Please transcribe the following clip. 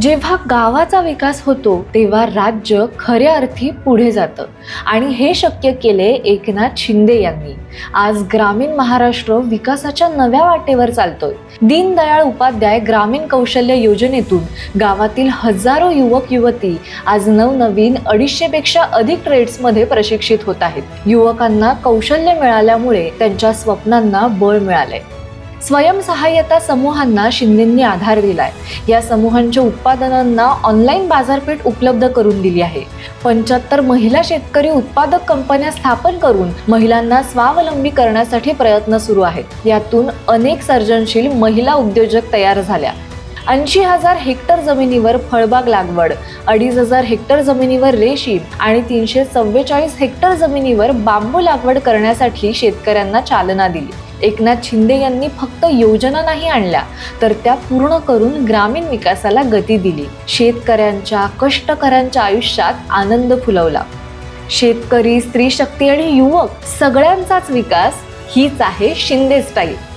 जेव्हा गावाचा विकास होतो तेव्हा राज्य खऱ्या अर्थी पुढे जातं. आणि हे शक्य केले एकनाथ शिंदे यांनी. आज ग्रामीण महाराष्ट्र विकासाच्या नव्या वाटेवर चालतोय. दीनदयाळ उपाध्याय ग्रामीण कौशल्य योजनेतून गावातील हजारो युवक युवती आज नवनवीन अडीचशेपेक्षा अधिक ट्रेड्समध्ये प्रशिक्षित होत आहेत. युवकांना कौशल्य मिळाल्यामुळे त्यांच्या स्वप्नांना बळ मिळालंय. स्वयंसहाय्यता समूहांना शिंदेंनी आधार दिलाय. या समूहांच्या उत्पादनांना ऑनलाईन बाजारपेठ उपलब्ध करून दिली आहे. पंच्याहत्तर महिला शेतकरी उत्पादक कंपन्या स्थापन करून महिलांना स्वावलंबी करण्यासाठी प्रयत्न सुरू आहेत. यातून अनेक सर्जनशील महिला उद्योजक तयार झाल्या. ऐंशी हजार हेक्टर जमिनीवर फळबाग लागवड अडीच हजार हेक्टर जमिनीवर रेशीम आणि तीनशे चव्वेचाळीस हेक्टर जमिनीवर बांबू लागवड करण्यासाठी शेतकऱ्यांना चालना दिली. एकनाथ शिंदे यांनी फक्त योजना नाही आणल्या तर त्या पूर्ण करून ग्रामीण विकासाला गती दिली. शेतकऱ्यांच्या कष्टकऱ्यांच्या आयुष्यात आनंद फुलवला. शेतकरी स्त्री शक्ती आणि युवक सगळ्यांचाच विकास हीच आहे शिंदे स्टाईल